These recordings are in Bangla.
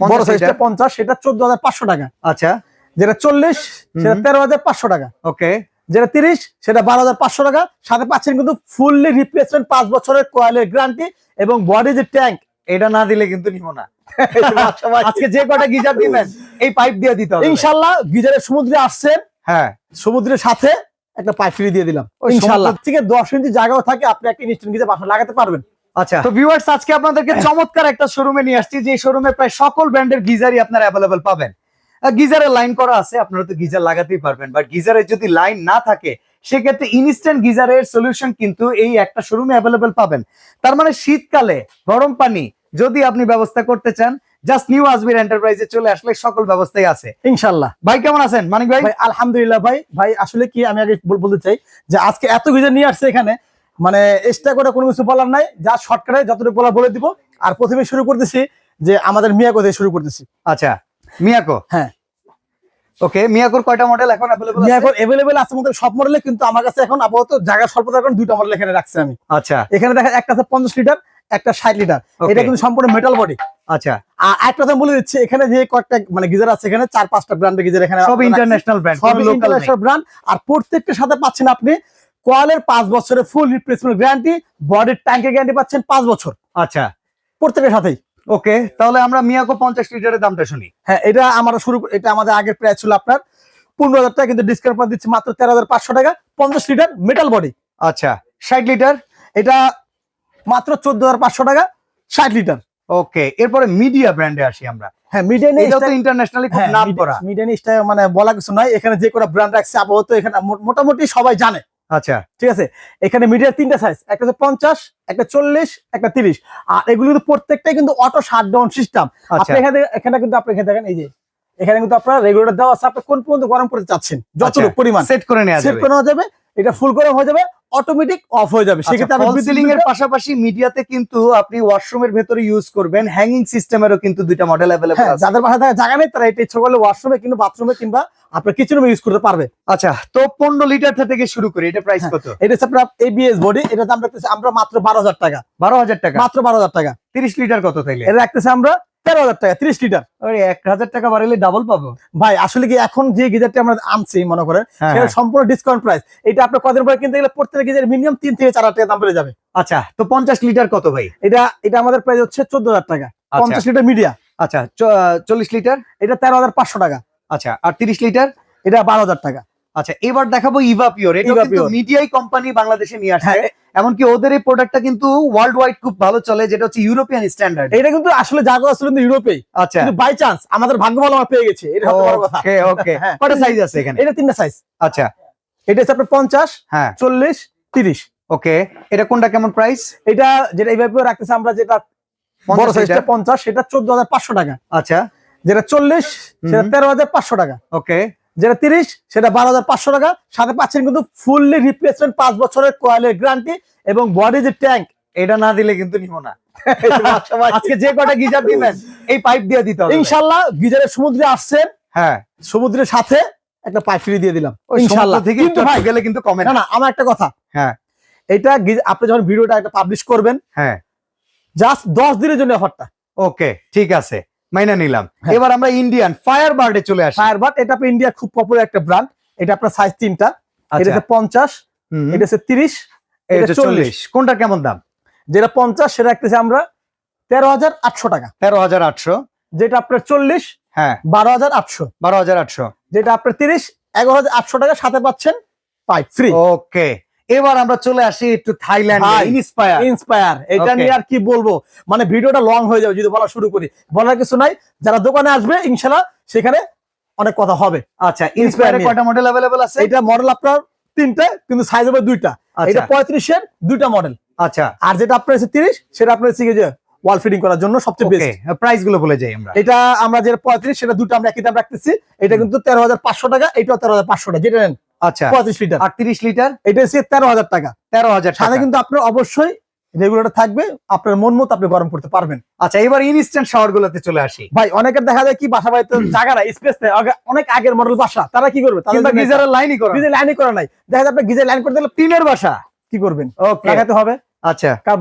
বড় সাইজটা। পঞ্চাশ সেটা চোদ্দ হাজার পাঁচশো টাকা। আচ্ছা যেটা চল্লিশ সেটা। তেরো হাজার পাঁচশো টাকা। ওকে। যেটা তিরিশ সেটা বারো হাজার পাঁচশো টাকা। সাথে পাচ্ছেন কিন্তু ফুললি রিপ্লেসমেন্ট পাঁচ বছরের কয়েলের গ্যারান্টি এবং বডি যে ট্যাঙ্ক এটা না দিলে কিন্তু নিব না। আজকে যে কটা গিজার দিবেন এই পাইপ দিয়ে দিতে হবে। ইনশাল্লাহ গিজারের সমুদ্রে আসছেন। হ্যাঁ। সমুদ্রের সাথে একটা পাইপ ফ্রি দিয়ে দিলাম। ইনশাল্লাহ। থেকে দশ ইঞ্চি জায়গাও থাকে আপনি একটা ইনস্ট্যান্ট গিজার বাসা লাগাতে পারবেন। আচ্ছা। তো ভিউয়ার্স আজকে আপনাদেরকে চমৎকার একটা শোরুমে নিয়ে আসছি যে শোরুমে প্রায় সকল ব্র্যান্ডের গিজারই আপনারা অ্যাভেলেবেল পাবেন। গিজারের লাইন করা আছে আপনারা তো গিজার লাগাতেই পারবেন বাট গিজারের যদি লাইন না থাকে সেক্ষেত্রে ইনস্ট্যান্ট গিজারের সলিউশন কিন্তু এই একটা শোরুমে অ্যাভেলেবেল পাবেন। তার মানে শীতকালে গরম পানি যদি আপনি ব্যবস্থা করতে চান জাস্ট নিউ আজমির এন্টারপ্রাইজে চলে আসলে সকল ব্যবস্থাই আছে। ইনশাল্লাহ ভাই কেমন আছেন? মানিক ভাই? ভাই আলহামদুলিল্লাহ ভাই। ভাই আসলে কি আমি আগে বলতে চাই যে আজকে এত গিজার নিয়ে আসছে এখানে মানে এক্সট্রা করে কোনো কিছু বলার নাই যা শর্টকাটে যতটুকু বলার বলে দিব। আর প্রথমে শুরু করতেছি যে আমাদের মিয়াকো কোথায় শুরু করতেছি। আচ্ছা মিয়াকো? হ্যাঁ। ওকে মিয়াকোর কয়টা মডেল এখন মিয়া আছে? এখন এভেলেবেল আছে আমাদের সব মডেলে কিন্তু আমার কাছে এখন আপাতত জায়গা স্বল্পতার কারণে দুইটা মডেল এখানে রাখছি আমি। আচ্ছা। এখানে দেখা একটা আছে পঞ্চাশ লিটার একটা ষাট লিটার। এটা কিন্তু সম্পূর্ণ মেটাল বডি আচ্ছা। আর একটা কথা বলে দিচ্ছি এখানে যে কয়েকটা মানে গিজার আছে এখানে চার পাঁচটা ব্র্যান্ডের গিজার এখানে সব ইন্টারন্যাশনাল ব্র্যান্ড সব সব লোকাল ব্র্যান্ড আর প্রত্যেকটার সাথে পাচ্ছেন আপনি কয়েলের পাঁচ বছরের ফুল রিপ্লেসমেন্ট গ্যারান্টি বডির ট্যাঙ্কের গ্যারান্টি পাচ্ছেন পাঁচ বছর। আচ্ছা। প্রত্যেকের সাথেই। ওকে তাহলে আমরা মিয়াকো পঞ্চাশ লিটারের দামটা শুনি। হ্যাঁ এটা আমরা শুরু এটা আমাদের আগের প্রাইস ছিল আপনার পনেরো হাজার টাকা কিন্তু ডিসকাউন্ট পাওয়া দিচ্ছি মাত্র তেরো হাজার পাঁচশো টাকা পঞ্চাশ লিটার মেটাল বডি আচ্ছা। ষাট লিটার এটা মাত্র চোদ্দ হাজার পাঁচশো টাকা ষাট লিটার। ওকে এরপরে মিডিয়া ব্র্যান্ডে আসি আমরা। হ্যাঁ মিডিয়ান এটা তো ইন্টারন্যাশনালি খুব নাম করা। মিডিয়ান স্টাইল মানে বলা কিছু নয় এখানে যে কোনো ব্র্যান্ড রাখছে আপাতত এখানে মোটামুটি সবাই জানে। আচ্ছা ঠিক আছে? এখানে মিডিয়ার তিনটা সাইজ একটা হচ্ছে পঞ্চাশ একটা চল্লিশ একটা তিরিশ। আর এগুলো কিন্তু প্রত্যেকটাই কিন্তু অটো শাটডাউন সিস্টেম আচ্ছা। আপনি এখানে এখানে কিন্তু আপনি এখানে দেখেন এই যে এখানে কিন্তু আপনার রেগুলেটর দেওয়া আছে আপনি কোন পর্যন্ত গরম করতে চাচ্ছেন যতটুকু পরিমাণ। সেট করে নেওয়া সেট করে নেওয়া যাবে এটা ফুল গরম হয়ে যাবে অটোমেটিক অফ হয়ে যাবে। সেক্ষেত্রে আপনি ফল সিলিং এর পাশাপাশি মিডিয়াতে কিন্তু আপনি ওয়াশরুমের ভেতরে ইউজ করবেন। হ্যাঙ্গিং সিস্টেমেরও কিন্তু দুইটা মডেল অ্যাভেলেবল হ্যাঁ আছে। যাদের বাসায় থাকা জায়গা নেই তারা এটা ইচ্ছা করলে ওয়াশরুমে কিংবা বাথরুমে কিংবা আপনার কিচেন ইউজ করতে পারবে। আচ্ছা তো পনেরো লিটার থেকে শুরু করি এটা প্রাইস হ্যাঁ। কত? এটা আপনার এবিএস বডি এটা দাম রাখতেছি আমরা মাত্র বারো হাজার টাকা। বারো হাজার টাকা। মাত্র বারো হাজার টাকা। তিরিশ লিটার কত তাইলে? এটা রাখতেছি আমরা তেরো হাজার টাকা তিরিশ লিটার। আরে এক হাজার টাকা বাড়াইলে ডাবল পাবো। ভাই আসলে কি এখন যে গিজারটি আমরা আনছি মনে করেন হ্যাঁ, সেটা হ্যাঁ। সম্পূর্ণ ডিসকাউন্ট প্রাইস এটা আপনার কদিন পরে কিনতে গেলে প্রত্যেক গিজার মিনিমাম তিন থেকে চার হাজার টাকা দাম বেড়ে যাবে। আচ্ছা তো পঞ্চাশ লিটার কত ভাই? এটা এটা আমাদের প্রাইস হচ্ছে চোদ্দ হাজার টাকা। আচ্ছা। পঞ্চাশ লিটার মিডিয়া আচ্ছা চল্লিশ লিটার? এটা তেরো হাজার পাঁচশো টাকা। আচ্ছা আর তিরিশ লিটার? এটা বারো হাজার টাকা। আচ্ছা এবার দেখাবো ইভা পিওর এটা কিন্তু মিডিয়াই কোম্পানি বাংলাদেশে নিয়ে আসছে। হ্যাঁ, এমনকি ওদের এই প্রোডাক্টটা কিন্তু ওয়ার্ল্ড ওয়াইড খুব ভালো চলে যেটা হচ্ছে ইউরোপিয়ান স্ট্যান্ডার্ড এটা কিন্তু আসলে জাগো আসলে কিন্তু ইউরোপে আচ্ছা। কিন্তু বাই চান্স আমাদের ভাগ্য ভালো আমরা পেয়ে গেছি এটা বড় কথা। ওকে ওকে। কটা সাইজ আছে এখানে? এটা তিনটা সাইজ আচ্ছা। এটা হচ্ছে আপনার পঞ্চাশ হ্যাঁ। চল্লিশ তিরিশ। ওকে এটা কোনটা কেমন প্রাইস এটা যেটা এইভাবে রাখতেছে আমরা যেটা বড় 50 সাইজটা লিটার? পঞ্চাশ সেটা চোদ্দ হাজার পাঁচশো টাকা। আচ্ছা। যেটা চল্লিশ সেটা হুম। তেরো হাজার পাঁচশো টাকা। ওকে যেটা তিরিশ সেটা বারো হাজার পাঁচশো টাকা। সাথে পাচ্ছেন কিন্তু ফুললি রিপ্লেসমেন্ট পাঁচ বছরের কয়েলের গ্যারান্টি এবং বডি যে ট্যাঙ্ক এটা না দিলে কিন্তু নিব না। আজকে যে কটা গিজার দিবেন এই পাইপ দিয়ে দিতে হবে। ইনশাল্লাহ গিজারের সমুদ্রে আসছেন হ্যাঁ। সমুদ্রের সাথে একটা পাইপ ফ্রি দিয়ে দিলাম ইনশাল্লাহ। কিন্তু ভাই গেলে কিন্তু কমে না। না আমার একটা কথা। হ্যাঁ। এটা আপনি যখন ভিডিওটা একটা পাবলিশ করবেন হ্যাঁ। জাস্ট দশ দিনের জন্য অফারটা ওকে ঠিক আছে। মাইনা নিলাম। হ্যাঁ। এবার আমরা ইন্ডিয়ান ফায়ার বার্ডে চলে আসি। ফায়ারবাট এটা আপনার ইন্ডিয়া খুব পপুলার একটা ব্র্যান্ড এটা আপনার সাইজ তিনটা। এটা আচ্ছা। হচ্ছে পঞ্চাশ এটা হচ্ছে তিরিশ এটা এটা চল্লিশ। কোনটা কেমন দাম? যেটা পঞ্চাশ সেটা রাখতেছি আমরা তেরো হাজার আটশো টাকা। তেরো হাজার আটশো। যেটা আপনার চল্লিশ হ্যাঁ। বারো হাজার আটশো। বারো হাজার আটশো। যেটা আপনার তিরিশ এগারো হাজার আটশো টাকা সাথে পাচ্ছেন পাইপ ফ্রি ওকে এবার আমরা চলে আসি একটু থাইল্যান্ড। ইন্সপায়ার ইন্সপায়ার এটা নিয়ে আর কি বলব? মানে ভিডিওটা লং হয়ে যাবে যদি বলা শুরু করি। বলার কিছু নাই যারা দোকানে আসবে ইনশাল্লাহ সেখানে অনেক কথা হবে। আচ্ছা ইন্সপায়ারের নিয়ে। কয়টা মডেল অ্যাভেলেবল আছে? এটা মডেল আপনার তিনটে কিন্তু সাইজ হবে দুইটা। আচ্ছা। এটা পঁয়ত্রিশের দুইটা মডেল আচ্ছা। আর যেটা আপনার হচ্ছে তিরিশ সেটা আপনার গিয়ে যে ওয়াল ফিটিং করার জন্য সবচেয়ে বেস্ট প্রাইসগুলো বলে যাই আমরা। এটা আমরা যেটা পঁয়ত্রিশ সেটা দুটো আমরা একই দাম রাখতেছি। এটা কিন্তু তেরো হাজার পাঁচশো টাকা এটাও তেরো হাজার পাঁচশো টাকা। যেটা নেন আচ্ছা পঁয়ত্রিশ লিটার। আর তিরিশ লিটার এটা হচ্ছে তেরো হাজার টাকা তেরো হাজার সাথে কিন্তু আপনার অবশ্যই রেগুলেটর থাকবে আপনার মন মতো আপনি গরম করতে পারবেন। আচ্ছা এবার ইনস্ট্যান্ট শাওয়ার গুলোতে চলে আসি। ভাই অনেকের দেখা যায় কি বাসা বাড়িতে জায়গা নাই স্পেস নেই অনেক আগের মডেল বাসা তারা কি করবে? কিংবা গিজারের লাইনই করো। গিজার লাইনই করা নাই। দেখা যায় আপনি গিজার লাইন করতে গেলে টিনের বাসা কি করবেন? লাগাতে হবে। আচ্ছা। কারণ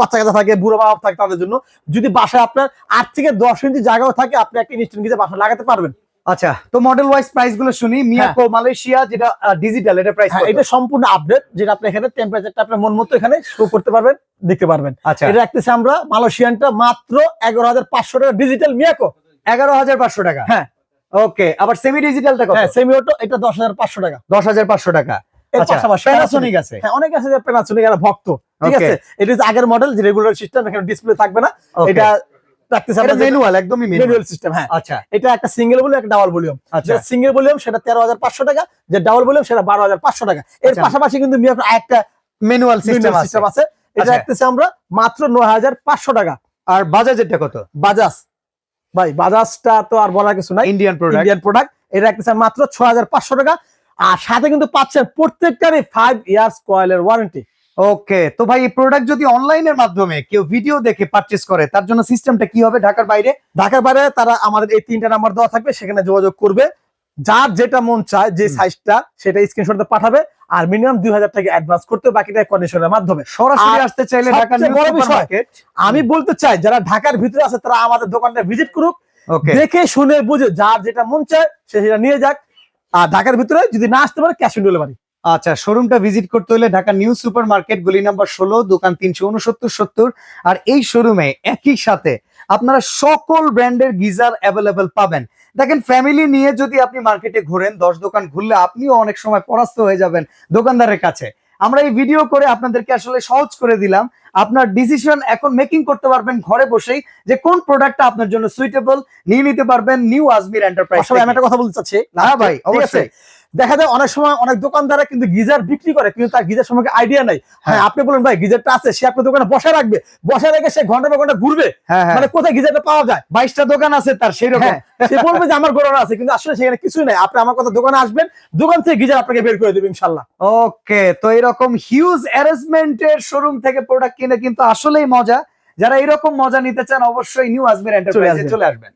বাচ্চা কাচ্চা থাকে বুড়ো মা থাকে তাদের জন্য যদি বাসায় আপনার আট থেকে দশ ইঞ্চি জায়গাও থাকে আপনি একটা ইনস্ট্যান্ট গিজার বাসা লাগাতে পারবেন। আচ্ছা তো মডেল ওয়াইজ প্রাইসগুলো শুনি। মিয়াকো মালয়েশিয়া যেটা ডিজিটাল এটা প্রাইস হ্যাঁ এটা সম্পূর্ণ আপডেট যেটা আপনি এখানে টেম্পারেচারটা আপনার মন মতো এখানে শো করতে পারবেন দেখতে পারবেন। আচ্ছা। এটা রাখতেছি আমরা মালয়েশিয়ানটা মাত্র এগারো হাজার পাঁচশো টাকা ডিজিটাল মিয়াকো। এগারো হাজার পাঁচশো টাকা? হ্যাঁ। ওকে আবার সেমি ডিজিটালটা কত? হ্যাঁ সেমি অটো এটা দশ হাজার পাঁচশো টাকা। দশ হাজার পাঁচশো টাকা। আচ্ছা প্যানাসোনিক আছে? হ্যাঁ অনেক আছে যে প্যানাসোনিক এরা ভক্ত। ঠিক আছে? এটা আগের মডেল যে রেগুলার সিস্টেম এখানে ডিসপ্লে থাকবে না। এটা রাখতেছে এটা ম্যানুয়াল একদমই ম্যানুয়াল সিস্টেম হ্যাঁ। আচ্ছা। এটা একটা সিঙ্গেল ভলিউম একটা ডাবল ভলিউম যেটা সিঙ্গেল ভলিউম সেটা তেরো হাজার পাঁচশো টাকা যে ডাবল ভলিউম সেটা বারো হাজার পাঁচশো টাকা। এর আচ্ছা। পাশাপাশি কিন্তু মিয়াকো একটা ম্যানুয়াল সিস্টেম সিস্টেম আছে। এটা আচ্ছা। রাখতেছে আমরা মাত্র নয় হাজার পাঁচশো টাকা। আর বাজাজেরটা কত? বাজাজ ভাই বাজাজটা তো আর বলার কিছু নাই। ইন্ডিয়ান প্রোডাক্ট ইন্ডিয়ান প্রোডাক্ট এটা রাখতেছে মাত্র ছ হাজার পাঁচশো টাকা। আর সাথে কিন্তু পাচ্ছেন প্রত্যেকটারই ফাইভ ইয়ার্স কয়েলের ওয়ারেন্টি ওকে তো ভাই এই প্রোডাক্ট যদি অনলাইনের মাধ্যমে কেউ ভিডিও দেখে পারচেস করে তার জন্য সিস্টেমটা কি হবে? ঢাকার বাইরে। ঢাকার বাইরে তারা আমাদের এই তিনটা নাম্বার দেওয়া থাকবে সেখানে যোগাযোগ করবে। যার যেটা মন চায় যে সাইজটা সেটা স্ক্রিনশটে পাঠাবে। আর মিনিমাম দুই হাজার টাকা অ্যাডভান্স করতে হবে, বাকিটা কন্ডিশনের মাধ্যমে। সরাসরি আসতে চাইলে ঢাকার আমি বলতে চাই যারা ঢাকার ভিতরে আছে তারা আমাদের দোকানটা ভিজিট করুক। দেখে শুনে বুঝে যার যেটা মন চায় সে সেটা নিয়ে যাক। আর ঢাকার ভিতরে যদি না আসতে পারে ক্যাশ অন ডেলিভারি আচ্ছা শোরুমটা ভিজিট করতে হলে ঢাকা নিউ সুপার মার্কেট গলি নাম্বার ষোলো দোকান তিনশো উনসত্তর সত্তর। আর এই শোরুমে একই সাথে আপনারা সকল ব্র্যান্ডের গিজার অ্যাভেলেবেল পাবেন। দেখেন ফ্যামিলি নিয়ে যদি আপনি মার্কেটে ঘোরেন দশ দোকান ঘুরলে আপনিও অনেক সময় পরাস্ত হয়ে যাবেন দোকানদারের কাছে। আমরা এই ভিডিও করে আপনাদেরকে আসলে সহজ করে দিলাম। আপনার ডিসিশন এখন মেকিং করতে পারবেন ঘরে বসেই যে কোন প্রোডাক্টটা আপনার জন্য সুইটেবল নিয়ে নিতে পারবেন নিউ আজমির এন্টারপ্রাইজ আমি একটা কথা বলতে চাচ্ছি। হ্যাঁ ভাই, অবশ্যই। দেখা যায় অনেক সময় অনেক দোকানদারা কিন্তু গিজার বিক্রি করে কিন্তু তার গিজার সম্পর্কে আইডিয়া নাই। হ্যাঁ। হ্যাঁ। আপনি বলেন ভাই গিজারটা আছে সে আপনার দোকানে বসে রাখবে। বসে রেখে সে ঘণ্টা পর ঘণ্টা ঘুরবে। হ্যাঁ হ্যাঁ। মানে কোথায় গিজারটা পাওয়া যায়? বাইশটা দোকান আছে তার সেই রকম। সে বলবে যে আমার গোড়ানো আছে। কিন্তু আসলে সেখানে কিছুই নাই। আপনি আমার কথা দোকানে আসবেন দোকান থেকে গিজার আপনাকে বের করে দেবে ইনশাল্লাহ। ওকে তো এরকম হিউজ অ্যারেঞ্জমেন্টের শোরুম থেকে প্রোডাক্ট কিনে কিন্তু আসলেই মজা। যারা এরকম মজা নিতে চান অবশ্যই নিউ আজমির এন্টারপ্রাইজে। চলে আসবেন।